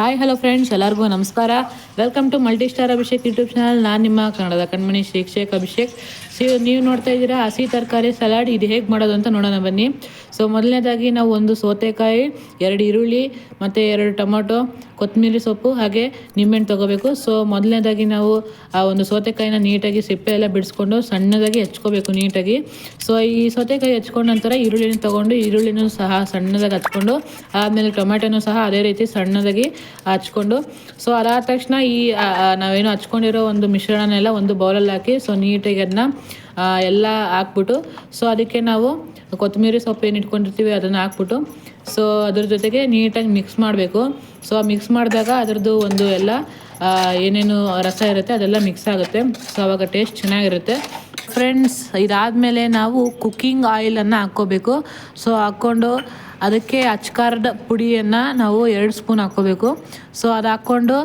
Hi hello friends ಎಲ್ಲರಿಗೂ ನಮಸ್ಕಾರ. Welcome to multi star Abhishek YouTube channel ನಾನು ನಿಮ್ಮ ಕನ್ನಡದ ಕಣ್ಮಣಿ ಶಿಕ್ಷಕ ಅಭಿಷೇಕ್. ಸಿ ನೀವು ನೋಡ್ತಾ ಇದ್ದೀರಾ ಹಸಿ ತರಕಾರಿ ಸಲಾಡ್ ಇದು ಹೇಗೆ ಮಾಡೋದು ಅಂತ ನೋಡೋಣ ಬನ್ನಿ. ಸೊ ಮೊದಲನೇದಾಗಿ ನಾವು ಒಂದು ಸೌತೆಕಾಯಿ, ಎರಡು ಈರುಳ್ಳಿ, ಮತ್ತು ಎರಡು ಟೊಮೊಟೊ ಕೊತ್ತಂಬರಿ ಸೊಪ್ಪು, ಹಾಗೆ ನಿಂಬೆಹಣ್ಣು ತೊಗೋಬೇಕು. ಸೊ ಮೊದಲನೇದಾಗಿ ನಾವು ಆ ಒಂದು ಸೌತೆಕಾಯಿನ ನೀಟಾಗಿ ಸಿಪ್ಪೆ ಎಲ್ಲ ಬಿಡಿಸ್ಕೊಂಡು ಸಣ್ಣದಾಗಿ ಹೆಚ್ಕೋಬೇಕು ನೀಟಾಗಿ. ಸೊ ಈ ಸೌತೆಕಾಯಿ ಹೆಚ್ಕೊಂಡ ನಂತರ ಈರುಳ್ಳಿನ ತೊಗೊಂಡು, ಈರುಳ್ಳಿನೂ ಸಹ ಸಣ್ಣದಾಗಿ ಹಚ್ಕೊಂಡು, ಆಮೇಲೆ ಟೊಮೆಟೊನೂ ಸಹ ಅದೇ ರೀತಿ ಸಣ್ಣದಾಗಿ ಹಚ್ಕೊಂಡು. ಸೊ ಅದಾದ ತಕ್ಷಣ ಈ ನಾವೇನು ಹಚ್ಕೊಂಡಿರೋ ಒಂದು ಮಿಶ್ರಣನೆಲ್ಲ ಒಂದು ಬೌಲಲ್ಲಿ ಹಾಕಿ ಸೊ ನೀಟಾಗಿ ಅದನ್ನ ಎಲ್ಲ ಹಾಕ್ಬಿಟ್ಟು ಸೊ ಅದಕ್ಕೆ ನಾವು ಕೊತ್ತಂಬರಿ ಸೊಪ್ಪು ಏನು ಇಟ್ಕೊಂಡಿರ್ತೀವಿ ಅದನ್ನು ಹಾಕ್ಬಿಟ್ಟು ಸೊ ಅದ್ರ ಜೊತೆಗೆ ನೀಟಾಗಿ ಮಿಕ್ಸ್ ಮಾಡಬೇಕು. ಸೊ ಮಿಕ್ಸ್ ಮಾಡಿದಾಗ ಅದರದ್ದು ಒಂದು ಎಲ್ಲ ಏನೇನು ರಸ ಇರುತ್ತೆ ಅದೆಲ್ಲ ಮಿಕ್ಸ್ ಆಗುತ್ತೆ. ಸೊ ಅವಾಗ ಟೇಸ್ಟ್ ಚೆನ್ನಾಗಿರುತ್ತೆ. ಫ್ರೆಂಡ್ಸ್ ಇದಾದಮೇಲೆ ನಾವು ಕುಕ್ಕಿಂಗ್ ಆಯಿಲನ್ನು ಹಾಕ್ಕೋಬೇಕು. ಸೊ ಹಾಕ್ಕೊಂಡು ಅದಕ್ಕೆ ಅಚ್ಕಾರದ ಪುಡಿಯನ್ನು ನಾವು ಎರಡು ಸ್ಪೂನ್ ಹಾಕ್ಕೋಬೇಕು. ಸೊ ಅದು ಹಾಕ್ಕೊಂಡು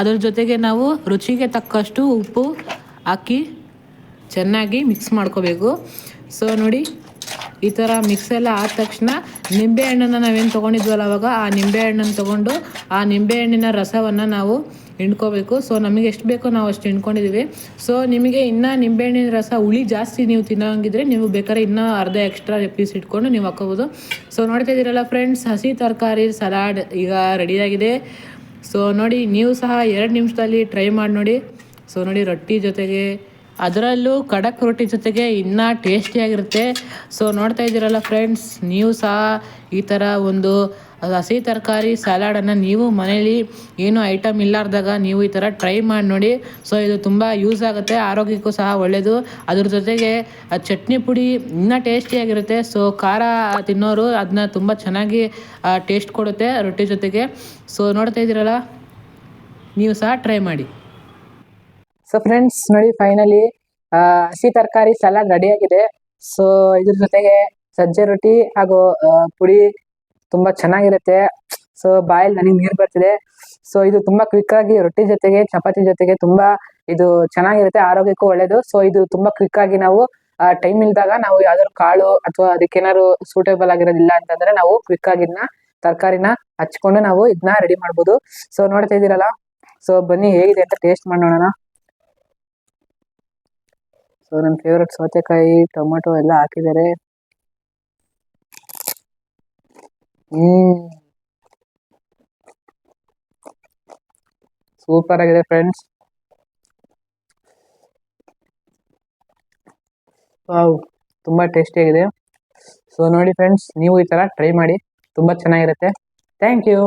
ಅದರ ಜೊತೆಗೆ ನಾವು ರುಚಿಗೆ ತಕ್ಕಷ್ಟು ಉಪ್ಪು ಹಾಕಿ ಚೆನ್ನಾಗಿ ಮಿಕ್ಸ್ ಮಾಡ್ಕೋಬೇಕು. ಸೊ ನೋಡಿ, ಈ ಥರ ಮಿಕ್ಸ್ ಎಲ್ಲ ಆದ ತಕ್ಷಣ ನಿಂಬೆಹಣ್ಣನ್ನು ನಾವೇನು ತೊಗೊಂಡಿದ್ವಲ್ಲ ಅವಾಗ, ಆ ನಿಂಬೆಹಣ್ಣನ್ನು ತೊಗೊಂಡು ಆ ನಿಂಬೆಹಣ್ಣಿನ ರಸವನ್ನು ನಾವು ಹಿಂಡ್ಕೋಬೇಕು. ಸೊ ನಮಗೆ ಎಷ್ಟು ಬೇಕೋ ನಾವು ಅಷ್ಟು ಹಿಂಡ್ಕೊಂಡಿದ್ದೀವಿ ಸೊ ನಿಮಗೆ ಇನ್ನೂ ನಿಂಬೆಹಣ್ಣಿನ ರಸ, ಹುಳಿ ಜಾಸ್ತಿ ನೀವು ತಿನ್ನೋಂಗಿದ್ರೆ ನೀವು ಬೇಕಾದ್ರೆ ಇನ್ನೂ ಅರ್ಧ ಎಕ್ಸ್ಟ್ರಾ ಪೀಸ್ ಇಟ್ಕೊಂಡು ನೀವು ಹಾಕೋಬೋದು. ಸೊ ನೋಡ್ತಾ ಇದ್ದೀರಲ್ಲ ಫ್ರೆಂಡ್ಸ್ ಹಸಿ ತರಕಾರಿ ಸಲಾಡ್ ಈಗ ರೆಡಿಯಾಗಿದೆ ಸೊ ನೋಡಿ, ನೀವು ಸಹ ಎರಡು ನಿಮಿಷದಲ್ಲಿ ಟ್ರೈ ಮಾಡಿ ನೋಡಿ. ಸೊ ನೋಡಿ ರೊಟ್ಟಿ ಜೊತೆಗೆ ಅದರಲ್ಲೂ ಖಡಕ್ ರೊಟ್ಟಿ ಜೊತೆಗೆ ಇನ್ನೂ ಟೇಸ್ಟಿಯಾಗಿರುತ್ತೆ ಸೊ ನೋಡ್ತಾ ಇದ್ದೀರಲ್ಲ ಫ್ರೆಂಡ್ಸ್ ನೀವು ಸಹ ಈ ಥರ ಒಂದು ಹಸಿ ತರಕಾರಿ ಸಲಾಡನ್ನು ನೀವು ಮನೇಲಿ ಏನು ಐಟಮ್ ಇಲ್ಲಾರ್ದಾಗ ನೀವು ಈ ಥರ ಟ್ರೈ ಮಾಡಿ ನೋಡಿ. ಸೊ ಇದು ತುಂಬ ಯೂಸ್ ಆಗುತ್ತೆ, ಆರೋಗ್ಯಕ್ಕೂ ಸಹ ಒಳ್ಳೆಯದು ಅದ್ರ ಜೊತೆಗೆ ಚಟ್ನಿ ಪುಡಿ ಇನ್ನೂ ಟೇಸ್ಟಿಯಾಗಿರುತ್ತೆ ಸೊ ಖಾರ ತಿನ್ನೋರು ಅದನ್ನ ತುಂಬ ಚೆನ್ನಾಗಿ ಟೇಸ್ಟ್ ಕೊಡುತ್ತೆ ರೊಟ್ಟಿ ಜೊತೆಗೆ. ಸೊ ನೋಡ್ತಾ ಇದ್ದೀರಲ್ಲ, ನೀವು ಸಹ ಟ್ರೈ ಮಾಡಿ. ಸೊ ಫ್ರೆಂಡ್ಸ್ ನೋಡಿ ಫೈನಲಿ ಹಸಿ ತರಕಾರಿ ಸಲಾಡ್ ರೆಡಿ ಆಗಿದೆ. ಸೊ ಇದ್ರ ಜೊತೆಗೆ ಸಜ್ಜೆ ರೊಟ್ಟಿ ಹಾಗೂ ಪುಡಿ ತುಂಬಾ ಚೆನ್ನಾಗಿರುತ್ತೆ. ಸೊ ಬಾಯಲ್ಲಿ ನನಗೆ ನೀರು ಬರ್ತಿದೆ. ಸೊ ಇದು ತುಂಬಾ ಕ್ವಿಕ್ ಆಗಿ ರೊಟ್ಟಿ ಜೊತೆಗೆ, ಚಪಾತಿ ಜೊತೆಗೆ ತುಂಬಾ ಇದು ಚೆನ್ನಾಗಿರುತ್ತೆ, ಆರೋಗ್ಯಕ್ಕೂ ಒಳ್ಳೇದು. ಸೊ ಇದು ತುಂಬಾ ಕ್ವಿಕ್ ಆಗಿ ನಾವು ಟೈಮ್ ಇಲ್ದಾಗ ನಾವು ಯಾವ್ದಾದ್ರು ಕಾಳು ಅಥವಾ ಅದಕ್ಕೇನಾದ್ರು ಸೂಟೇಬಲ್ ಆಗಿರೋದಿಲ್ಲ ಅಂತಂದ್ರೆ ನಾವು ಕ್ವಿಕ್ ಆಗಿ ಇದನ್ನ ತರಕಾರಿನ ಹಚ್ಕೊಂಡು ನಾವು ಇದನ್ನ ರೆಡಿ ಮಾಡ್ಬೋದು. ಸೊ ನೋಡ್ತಾ ಇದ್ದೀರಲ್ಲ? ಸೊ ಬನ್ನಿ ಹೇಗಿದೆ ಅಂತ ಟೇಸ್ಟ್ ಮಾಡಿ ನೋಡೋಣ ಸೊ ನನ್ನ ಫೇವ್ರೆಟ್ ಸೌತೆಕಾಯಿ, ಟೊಮೆಟೊ ಎಲ್ಲ ಹಾಕಿದ್ದಾರೆ. ಹ್ಮ್. ಸೂಪರ್ ಆಗಿದೆ ಫ್ರೆಂಡ್ಸ್ ತುಂಬಾ ಟೇಸ್ಟಿ ಆಗಿದೆ. ಸೊ ನೋಡಿ ಫ್ರೆಂಡ್ಸ್ ನೀವು ಈ ಥರ ಟ್ರೈ ಮಾಡಿ, ತುಂಬ ಚೆನ್ನಾಗಿರುತ್ತೆ. Thank you